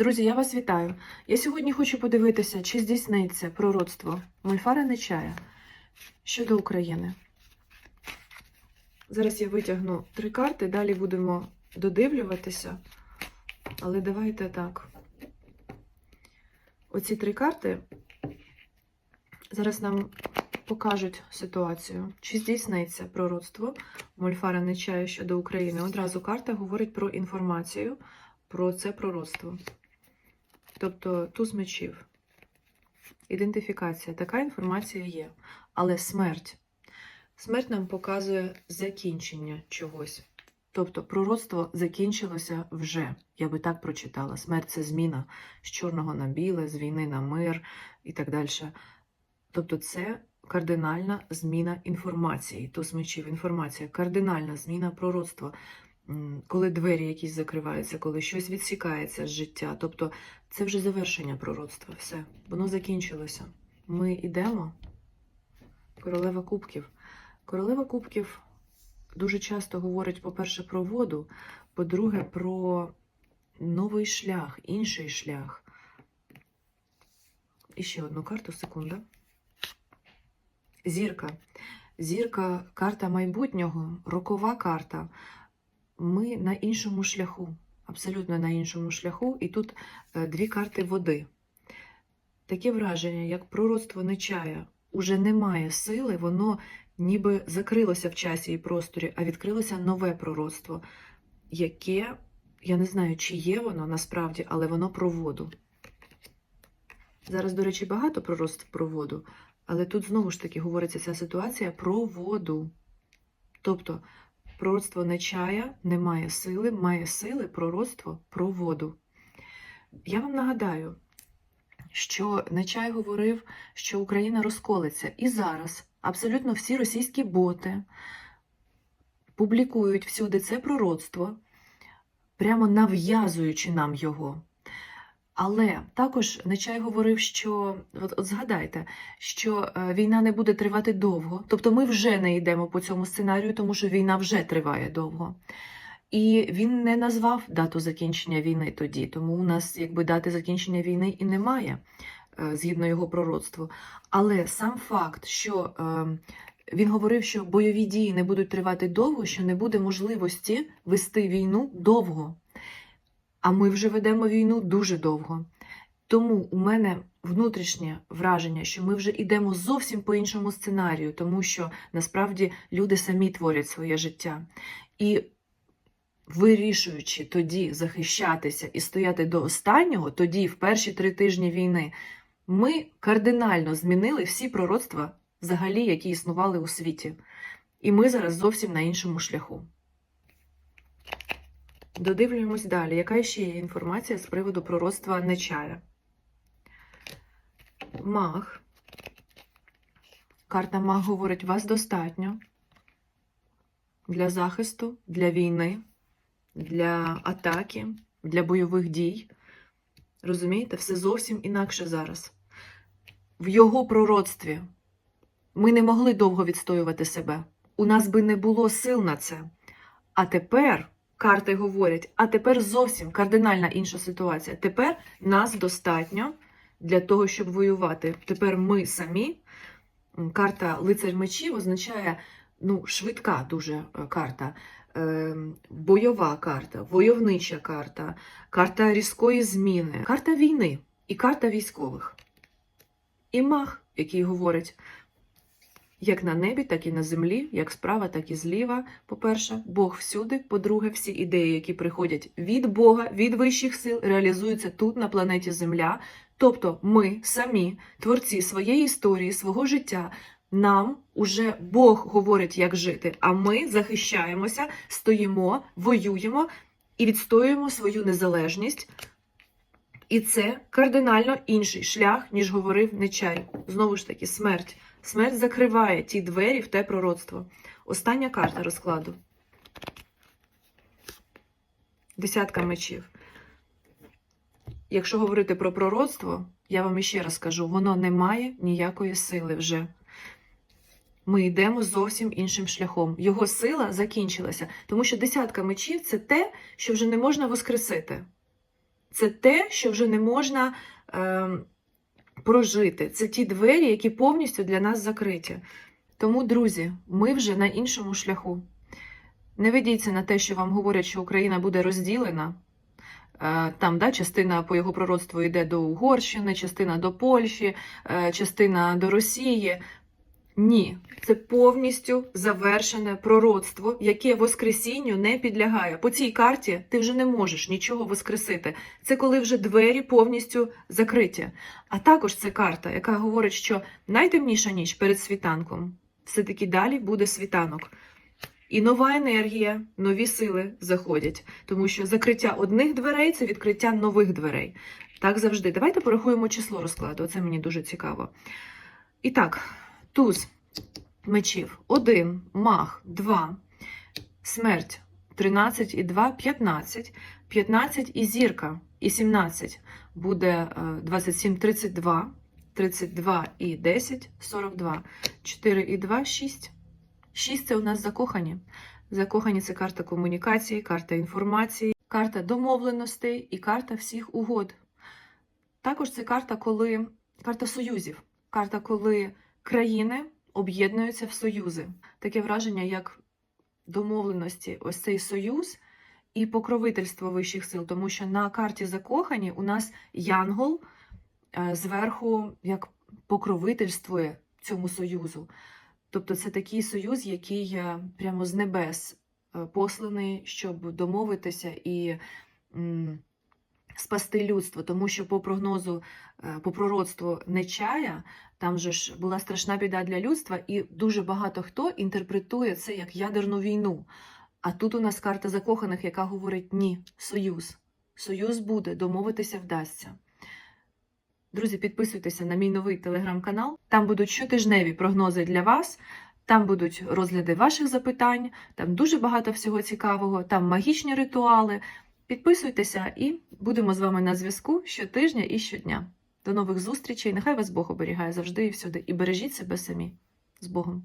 Друзі, я вас вітаю. Я сьогодні хочу подивитися, чи здійсниться пророцтво Мольфара Нечая щодо України. Зараз я витягну три карти, далі будемо додивлюватися. Але давайте так. Оці три карти зараз нам покажуть ситуацію, чи здійсниться пророцтво Мольфара Нечая щодо України. Одразу карта говорить про інформацію про це пророцтво. Тобто туз мечів. Ідентифікація. Така інформація є. Але смерть. Смерть нам показує закінчення чогось. Тобто пророцтво закінчилося вже. Я би так прочитала. Смерть це зміна з чорного на біле, з війни на мир і так далі. Тобто, це кардинальна зміна інформації. Туз мечів, інформація, кардинальна зміна пророцтва. Коли двері якісь закриваються, коли щось відсікається з життя. Тобто це вже завершення пророцтва. Все, воно закінчилося. Ми йдемо. Королева кубків. Королева кубків дуже часто говорить, по-перше, про воду, по-друге, про новий шлях, інший шлях. І ще одну карту, секунда. Зірка. Зірка карта майбутнього, рокова карта. Ми на іншому шляху, абсолютно на іншому шляху, і тут е, дві карти води. Таке враження, як пророцтво Нечая, уже немає сили, воно ніби закрилося в часі і просторі, а відкрилося нове пророцтво, яке, я не знаю, чи є воно насправді, але воно про воду. Зараз, до речі, багато пророцтв про воду, але тут знову ж таки говориться ця ситуація про воду. Тобто, пророцтво Нечая не має сили, має сили пророцтво про воду. Я вам нагадаю, що Нечай говорив, що Україна розколиться. І зараз абсолютно всі російські боти публікують всюди це пророцтво, прямо нав'язуючи нам його. Але також Нечай говорив, що от, от згадайте, що е, війна не буде тривати довго. Тобто ми вже не йдемо по цьому сценарію, тому що війна вже триває довго. І він не назвав дату закінчення війни тоді, тому у нас якби дати закінчення війни і немає, е, згідно його пророцтву. Але сам факт, що е, він говорив, що бойові дії не будуть тривати довго, що не буде можливості вести війну довго. А ми вже ведемо війну дуже довго. Тому у мене внутрішнє враження, що ми вже йдемо зовсім по іншому сценарію, тому що насправді люди самі творять своє життя. І вирішуючи тоді захищатися і стояти до останнього, тоді, в перші три тижні війни, ми кардинально змінили всі пророцтва, взагалі, які існували у світі. І ми зараз зовсім на іншому шляху. Додивлюємось далі. Яка ще є інформація з приводу пророцтва Нечая? Маг. Карта Маг говорить, вас достатньо для захисту, для війни, для атаки, для бойових дій. Розумієте, все зовсім інакше зараз. В його пророцтві ми не могли довго відстоювати себе. У нас би не було сил на це. А тепер карти говорять, а тепер зовсім кардинальна інша ситуація. Тепер нас достатньо для того, щоб воювати. Тепер ми самі. Карта лицар мечів означає ну, швидка дуже е, карта, е, бойова карта, войовнича карта, карта різкої зміни, карта війни і карта військових. І маг, який говорить, як на небі, так і на землі, як справа, так і зліва. По-перше, Бог всюди. По-друге, всі ідеї, які приходять від Бога, від вищих сил, реалізуються тут, на планеті Земля. Тобто ми самі, творці своєї історії, свого життя, нам уже Бог говорить, як жити, а ми захищаємося, стоїмо, воюємо і відстоюємо свою незалежність. І це кардинально інший шлях, ніж говорив Нечай. Знову ж таки, смерть. Смерть закриває ті двері в те пророцтво. Остання карта розкладу. Десятка мечів. Якщо говорити про пророцтво, я вам іще раз кажу, воно не має ніякої сили вже. Ми йдемо зовсім іншим шляхом. Його сила закінчилася, тому що десятка мечів це те, що вже не можна воскресити. Це те, що вже не можна е, прожити. Це ті двері, які повністю для нас закриті. Тому, друзі, ми вже на іншому шляху. Не ведіться на те, що вам говорять, що Україна буде розділена. Е, Там да, частина по його пророцтву йде до Угорщини, частина до Польщі, е, частина до Росії. Ні, це повністю завершене пророцтво, яке Воскресінню не підлягає. По цій карті ти вже не можеш нічого воскресити. Це коли вже двері повністю закриті. А також це карта, яка говорить, що найтемніша ніч перед світанком все-таки далі буде світанок. І нова енергія, нові сили заходять, тому що закриття одних дверей це відкриття нових дверей. Так завжди. Давайте порахуємо число розкладу. Це мені дуже цікаво. І так, туз мечів 1, мах 2, смерть 13 і 2 15, 15 і зірка і 17 буде е, 27, 32, 32 і 10, 42, 4 і 2, 6. 6 це у нас закохані. Закохані це карта комунікації, карта інформації, карта домовленостей і карта всіх угод. Також це карта, коли карта союзів, карта, коли країни об'єднуються в союзи. Таке враження, як домовленості, ось цей союз і покровительство вищих сил, тому що на карті закохані у нас янгол е, зверху як покровительствує цьому союзу. Тобто це такий союз, який е, прямо з небес е, посланий, щоб домовитися і спасти людство. Тому що по прогнозу, е, по пророцтву Нечая, там же ж була страшна біда для людства, і дуже багато хто інтерпретує це як ядерну війну. А тут у нас карта закоханих, яка говорить ні, союз. Союз буде, домовитися вдасться. Друзі, підписуйтеся на мій новий телеграм-канал. Там будуть щотижневі прогнози для вас. Там будуть розгляди ваших запитань, там дуже багато всього цікавого, там магічні ритуали. Підписуйтеся і будемо з вами на зв'язку щотижня і щодня. До нових зустрічей. Нехай вас Бог оберігає завжди і всюди. І бережіть себе самі. З Богом!